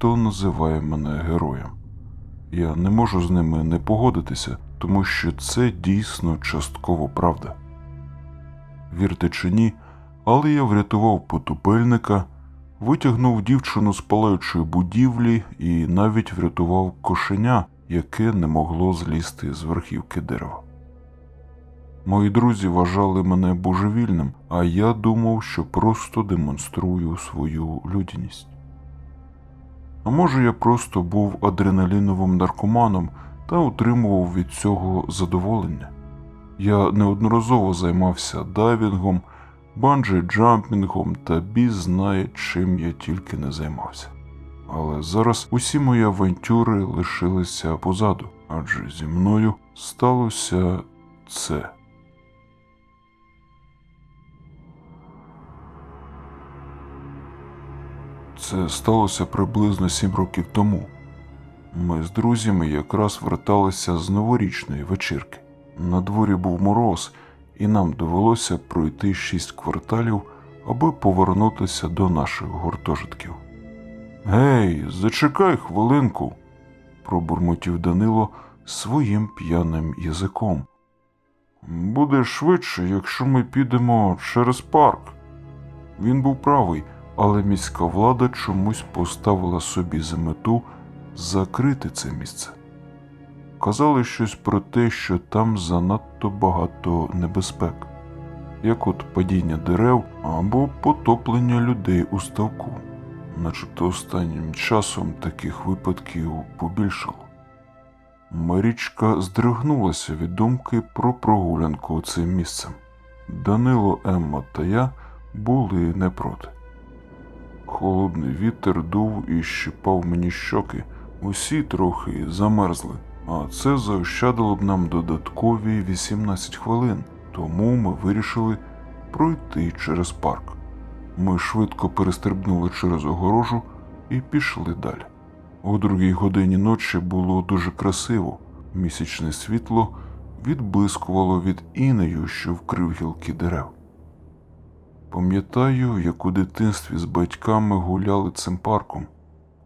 Дехто називає мене героєм. Я не можу з ними не погодитися, тому що це дійсно частково правда. Вірте чи ні, але я врятував потупельника, витягнув дівчину з палаючої будівлі і навіть врятував кошеня, яке не могло злізти з верхівки дерева. Мої друзі вважали мене божевільним, а я думав, що просто демонструю свою людяність. А може, я просто був адреналіновим наркоманом та отримував від цього задоволення. Я неодноразово займався дайвінгом, банджі-джампінгом та біс знає, чим я тільки не займався. Але зараз усі мої авантюри лишилися позаду, адже зі мною сталося це. Це сталося приблизно сім років тому. Ми з друзями якраз верталися з новорічної вечірки. На дворі був мороз, і нам довелося пройти шість кварталів, аби повернутися до наших гуртожитків. Гей, зачекай хвилинку, пробурмотів Данило своїм п'яним язиком. Буде швидше, якщо ми підемо через парк. Він був правий, але міська влада чомусь поставила собі за мету закрити це місце. Казали щось про те, що там занадто багато небезпек, як от падіння дерев або потоплення людей у ставку, начебто останнім часом таких випадків побільшало. Марічка здригнулася від думки про прогулянку цим місцем. Данило, Емма та я були не проти. Холодний вітер дув і щипав мені щоки, усі трохи замерзли, а це заощадило б нам додаткові 18 хвилин, тому ми вирішили пройти через парк. Ми швидко перестрибнули через огорожу і пішли далі. О другій годині ночі було дуже красиво. Місячне світло відблискувало від інею, що вкрив гілки дерев. Пам'ятаю, як у дитинстві з батьками гуляли цим парком,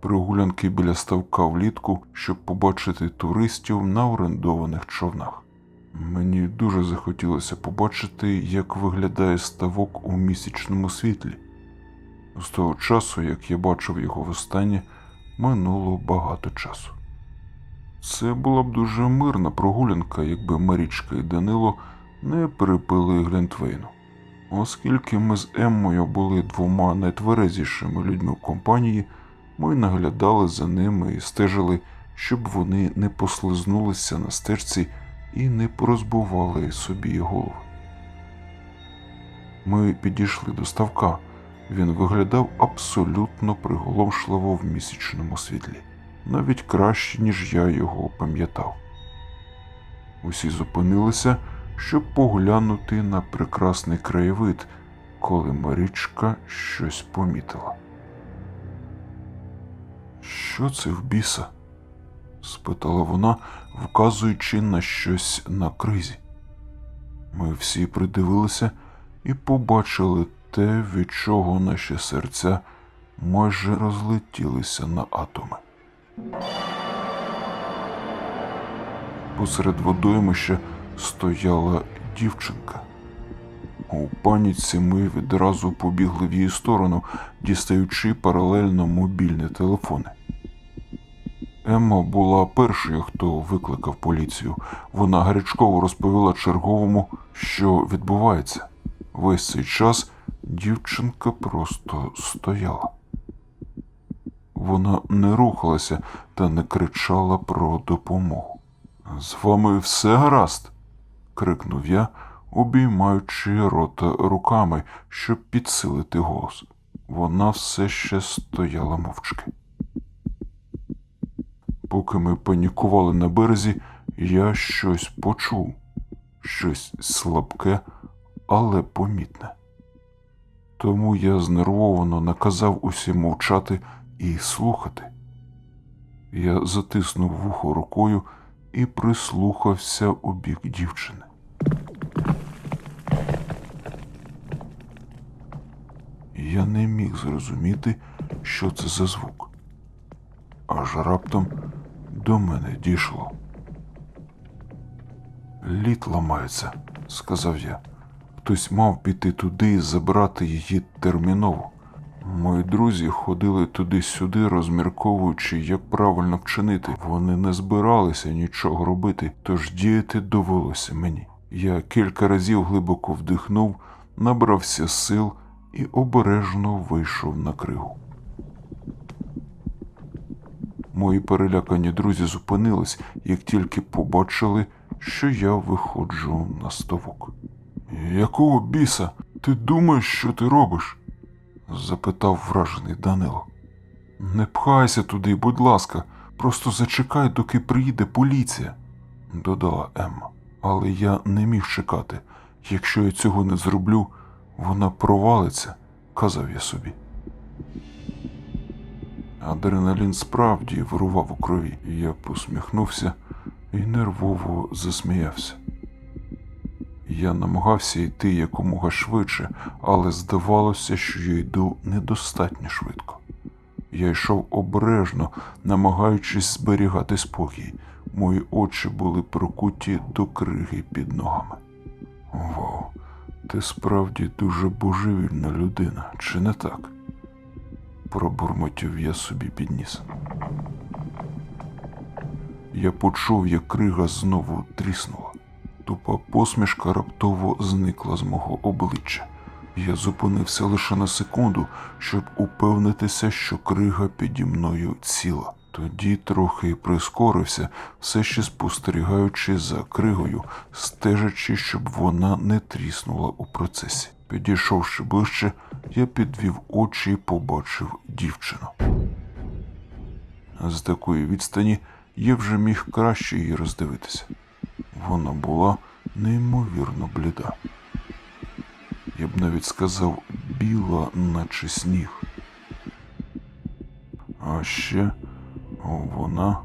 прогулянки біля ставка влітку, щоб побачити туристів на орендованих човнах. Мені дуже захотілося побачити, як виглядає ставок у місячному світлі. З того часу, як я бачив його востаннє, минуло багато часу. Це була б дуже мирна прогулянка, якби Марічка і Данило не перепили Глінтвейну. Оскільки ми з Еммою були двома найтверезішими людьми в компанії, ми наглядали за ними і стежили, щоб вони не послизнулися на стежці і не порозбували собі голови. Ми підійшли до ставка. Він виглядав абсолютно приголомшливо в місячному світлі, навіть краще, ніж я його пам'ятав. Усі зупинилися, щоб поглянути на прекрасний краєвид, коли Марічка щось помітила. Що це в біса? спитала вона, вказуючи на щось на кризі. Ми всі придивилися і побачили те, від чого наші серця майже розлетілися на атоми. Посеред водоймища стояла дівчинка. У паніці ми відразу побігли в її сторону, дістаючи паралельно мобільні телефони. Емма була першою, хто викликав поліцію. Вона гарячково розповіла черговому, що відбувається. Весь цей час дівчинка просто стояла. Вона не рухалася та не кричала про допомогу. З вами все гаразд? Крикнув я, обіймаючи рота руками, щоб підсилити голос. Вона все ще стояла мовчки. Поки ми панікували на березі, я щось почув, щось слабке, але помітне. Тому я знервовано наказав усім мовчати і слухати. Я затиснув вухо рукою і прислухався у бік дівчини. Я не міг зрозуміти, що це за звук. аж раптом до мене дійшло. Лід ламається, сказав я. Хтось мав піти туди і забрати її терміново. Мої друзі ходили туди-сюди, розмірковуючи, як правильно вчинити. Вони не збиралися нічого робити, тож діяти довелося мені. Я кілька разів глибоко вдихнув, набрався сил і обережно вийшов на кригу. Мої перелякані друзі зупинились, як тільки побачили, що я виходжу на ставок. Якого біса? Ти думаєш, що ти робиш? запитав вражений Данило. Не пхайся туди, будь ласка, просто зачекай, доки приїде поліція, додала Емма. Але я не міг чекати. Якщо я цього не зроблю, вона провалиться, казав я собі. Адреналін справді вирував у крові. Я посміхнувся і нервово засміявся. Я намагався йти якомога швидше, але здавалося, що я йду недостатньо швидко. Я йшов обережно, намагаючись зберігати спокій. Мої очі були прокуті до криги під ногами. Вау, ти справді дуже божевільна людина, чи не так? Пробурмотів я собі підніс. Я почув, як крига знову тріснула. Тупа посмішка раптово зникла з мого обличчя. Я зупинився лише на секунду, щоб упевнитися, що крига піді мною ціла. Тоді трохи прискорився, все ще спостерігаючи за кригою, стежачи, щоб вона не тріснула у процесі. Підійшовши ближче, я підвів очі і побачив дівчину. З такої відстані я вже міг краще її роздивитися. Вона була неймовірно бліда. Я б навіть сказав біла, наче сніг. А ще вона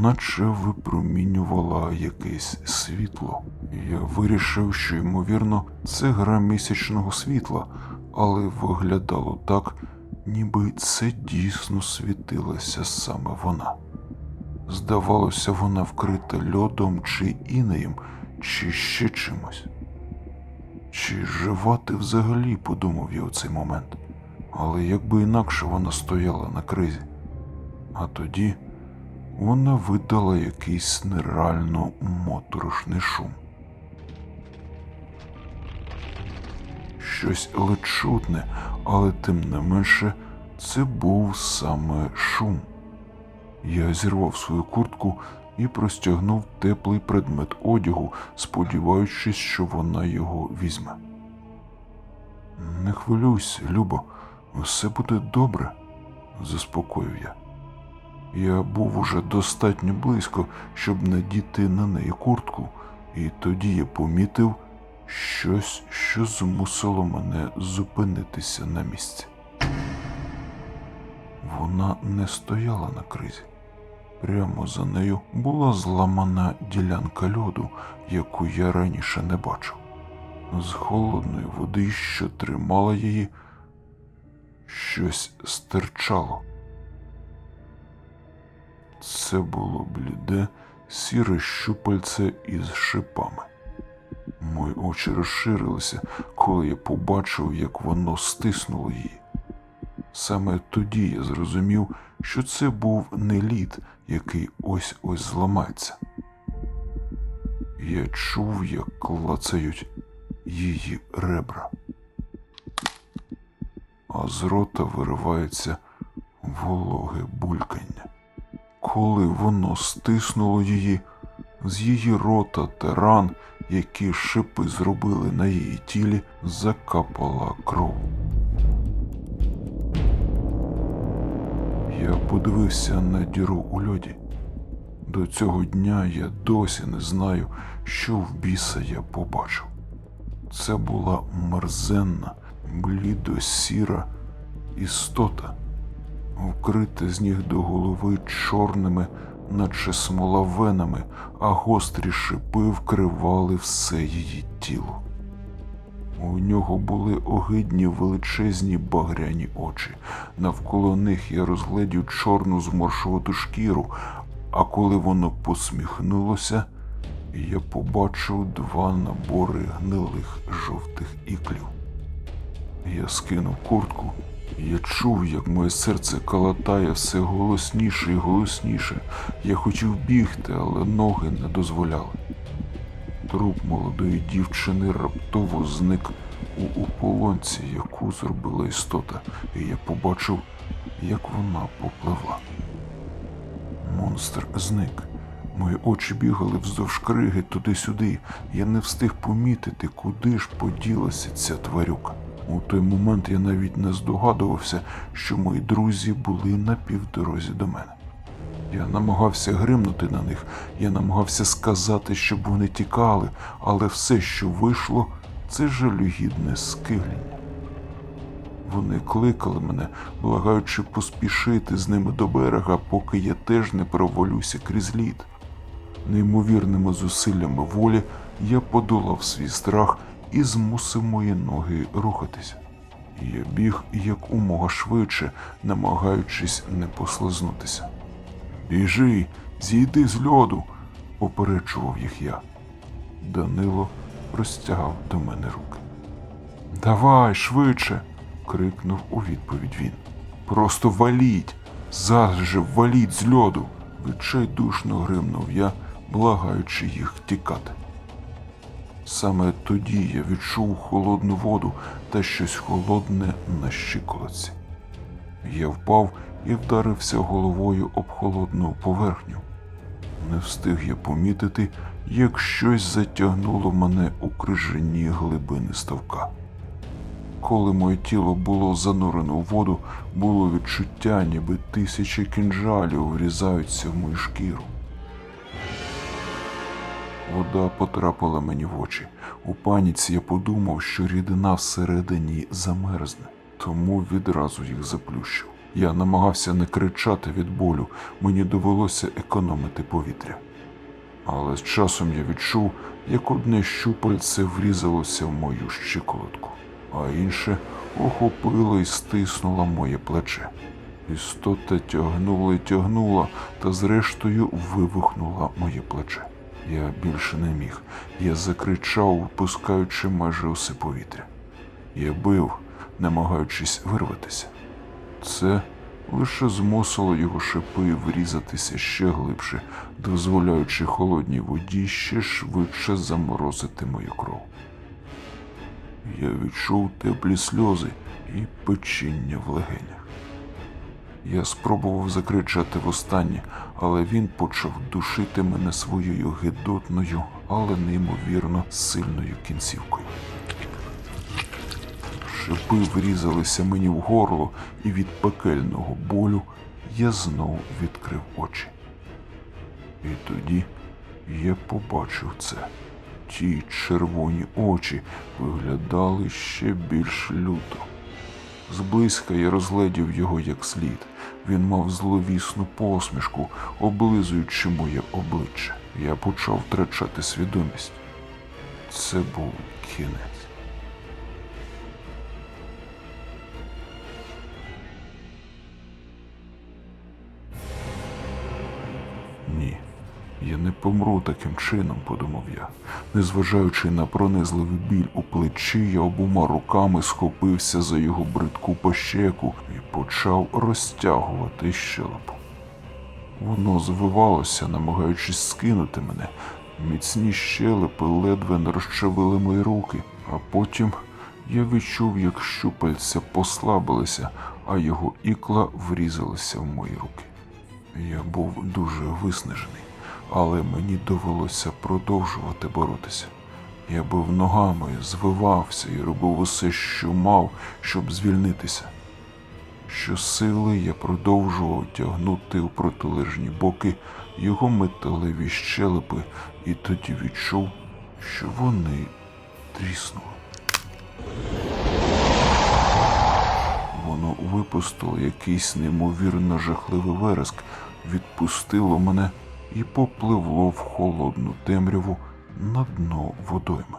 наче випромінювала якесь світло. Я вирішив, що, ймовірно, це гра місячного світла, але виглядало так, ніби це дійсно світилася саме вона. Здавалося, вона вкрита льодом чи інеєм, чи ще чимось. Чи жива ти взагалі, подумав я у цей момент. Але якби інакше вона стояла на кризі. А тоді вона видала якийсь нереально моторошний шум. Щось ледь чутне, але тим не менше це був саме шум. Я зірвав свою куртку і простягнув теплий предмет одягу, сподіваючись, що вона його візьме. Не хвилюйся, Любо, все буде добре, заспокоїв я. Я був уже достатньо близько, щоб надіти на неї куртку, і тоді я помітив щось, що змусило мене зупинитися на місці. Вона не стояла на кризі. Прямо за нею була зламана ділянка льоду, яку я раніше не бачив. З холодної води, що тримала її, щось стирчало. Це було бліде, сіре щупальце із шипами. Мої очі розширилися, коли я побачив, як воно стиснуло її. Саме тоді я зрозумів, що це був не лід, який ось ось зламається. Я чув, як клацають її ребра, а з рота виривається вологе булькання. Коли воно стиснуло її, з її рота та ран, які шипи зробили на її тілі, закапала кров. Я подивився на діру у льоді. До цього дня я досі не знаю, що в біса я побачив. Це була мерзенна, блідо-сіра істота, вкрита з ніг до голови чорними, наче смола венами, а гострі шипи вкривали все її тіло. У нього були огидні величезні багряні очі. Навколо них я розгледів чорну зморшувату шкіру, а коли воно посміхнулося, я побачив два набори гнилих жовтих іклів. Я скинув куртку. Я чув, як моє серце калатає все голосніше і голосніше. Я хотів бігти, але ноги не дозволяли. Труп молодої дівчини раптово зник у ополонці, яку зробила істота, і я побачив, як вона попливла. Монстр зник. Мої очі бігали вздовж криги туди-сюди. Я не встиг помітити, куди ж поділася ця тварюка. У той момент я навіть не здогадувався, що мої друзі були на півдорозі до мене. Я намагався гримнути на них, я намагався сказати, щоб вони тікали, але все, що вийшло, це жалюгідне скигління. Вони кликали мене, благаючи поспішити з ними до берега, поки я теж не провалюся крізь лід. Неймовірними зусиллями волі я подолав свій страх і змусив мої ноги рухатися. Я біг якомога швидше, намагаючись не послизнутися. Біжи, зійди з льоду, попереджував їх я. Данило простягав до мене руки. Давай, швидше. крикнув у відповідь він. Просто валіть! Зараз же валіть з льоду. Відчайдушно гримнув я, благаючи їх тікати. Саме тоді я відчув холодну воду та щось холодне на щиколотці. Я впав і вдарився головою об холодну поверхню. Не встиг я помітити, як щось затягнуло мене у крижані глибини ставка. Коли моє тіло було занурено у воду, було відчуття, ніби тисячі кінжалів врізаються в мою шкіру. Вода потрапила мені в очі. У паніці я подумав, що рідина всередині замерзне, тому відразу їх заплющив. Я намагався не кричати від болю, мені довелося економити повітря. Але з часом я відчув, як одне щупальце врізалося в мою щиколотку, а інше охопило і стиснуло моє плече. Істота тягнула і тягнула, та зрештою вивихнула моє плече. Я більше не міг. Я закричав, випускаючи майже усе повітря. Я бив, намагаючись вирватися. Це лише змусило його шипи врізатися ще глибше, дозволяючи холодній воді ще швидше заморозити мою кров. Я відчув теплі сльози і печіння в легенях. Я спробував закричати востаннє, але він почав душити мене своєю гидотною, але неймовірно сильною кінцівкою. Шипи врізалися мені в горло, і від пекельного болю я знову відкрив очі. І тоді я побачив це. Ті червоні очі виглядали ще більш люто. Зблизька я розгледів його як слід. Він мав зловісну посмішку, облизуючи моє обличчя. Я почав втрачати свідомість. Це був кінець. Я не помру таким чином, подумав я. Незважаючи на пронизливий біль у плечі, я обома руками схопився за його бридку пощеку і почав розтягувати щелепу. Воно звивалося, намагаючись скинути мене. Міцні щелепи ледве не розчавили мої руки, а потім я відчув, як щупальця послабилися, а його ікла врізалися в мої руки. Я був дуже виснажений, але мені довелося продовжувати боротися. Я бив ногами, звивався і робив усе, що мав, щоб звільнитися. Щосили я продовжував тягнути у протилежні боки його металеві щелепи і тоді відчув, що вони тріснули. Воно випустило якийсь неймовірно жахливий вереск, відпустило мене і попливло в холодну темряву на дно водойми.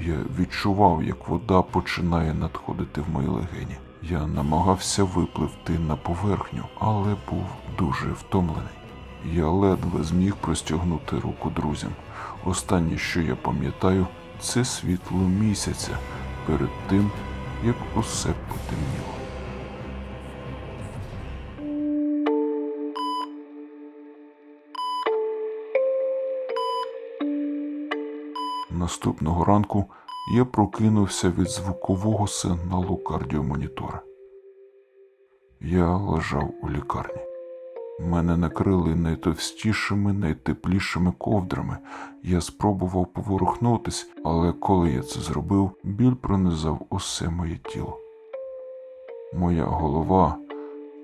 Я відчував, як вода починає надходити в мої легені. Я намагався випливти на поверхню, але був дуже втомлений. Я ледве зміг простягнути руку друзям. Останнє, що я пам'ятаю, це світло місяця перед тим, як усе потемніло. Наступного ранку я прокинувся від звукового сигналу кардіомонітора. Я лежав у лікарні. Мене накрили найтовстішими, найтеплішими ковдрами. Я спробував поворухнутись, але коли я це зробив, біль пронизав усе моє тіло. Моя голова,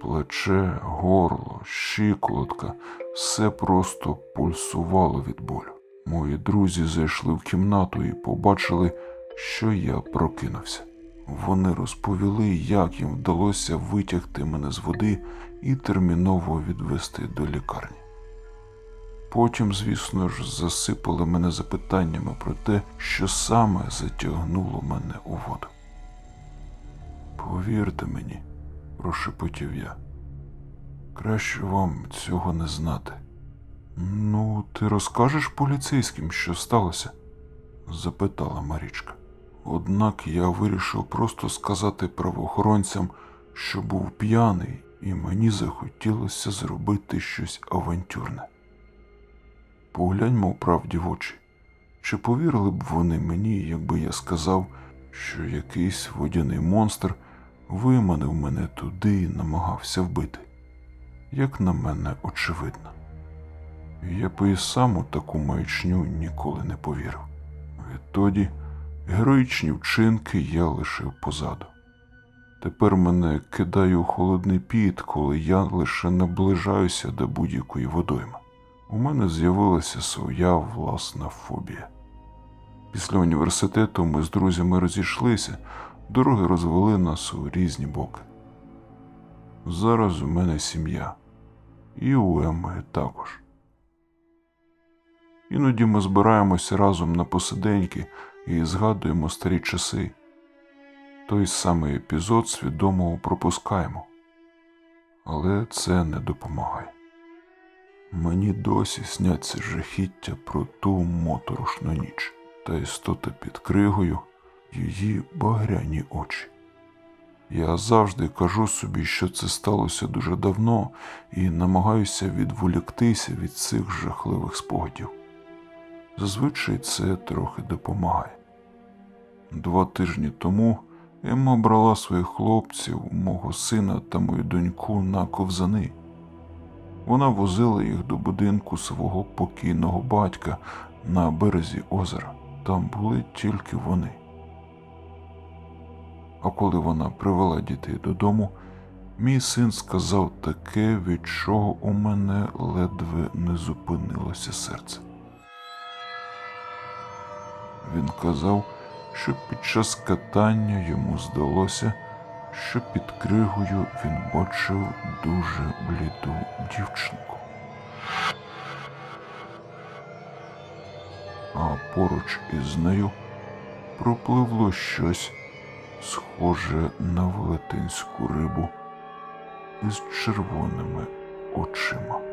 плече, горло, щиколотка все просто пульсувало від болю. Мої друзі зайшли в кімнату і побачили, що я прокинувся. Вони розповіли, як їм вдалося витягти мене з води і терміново відвести до лікарні. Потім, звісно ж, засипали мене запитаннями про те, що саме затягнуло мене у воду. Повірте мені, прошепотів я. Краще вам цього не знати. Ну, ти розкажеш поліцейським, що сталося? запитала Марічка. Однак я вирішив просто сказати правоохоронцям, що був п'яний, і мені захотілося зробити щось авантюрне. Погляньмо правді в очі. Чи повірили б вони мені, якби я сказав, що якийсь водяний монстр виманив мене туди і намагався вбити? Як на мене, очевидно. Я б і сам у таку маячню ніколи не повірив. Відтоді героїчні вчинки я лишив позаду. Тепер мене кидає у холодний піт, коли я лише наближаюся до будь-якої водойми. У мене з'явилася своя власна фобія. Після університету ми з друзями розійшлися, дороги розвели нас у різні боки. Зараз у мене сім'я, і у Емми також. Іноді ми збираємося разом на посиденьки і згадуємо старі часи. Той самий епізод свідомо пропускаємо, але це не допомагає. Мені досі сняться жахіття про ту моторошну ніч та істота під кригою її багряні очі. Я завжди кажу собі, що це сталося дуже давно, і намагаюся відволіктися від цих жахливих спогадів. Зазвичай це трохи допомагає. Два тижні тому Емма брала своїх хлопців, мого сина та мою доньку на ковзани. Вона возила їх до будинку свого покійного батька на березі озера. Там були тільки вони. А коли вона привела дітей додому, мій син сказав таке, від чого у мене ледве не зупинилося серце. Він казав, що під час катання йому здалося, що під кригою він бачив дуже бліду дівчинку. А поруч із нею пропливло щось схоже на велетенську рибу із червоними очима.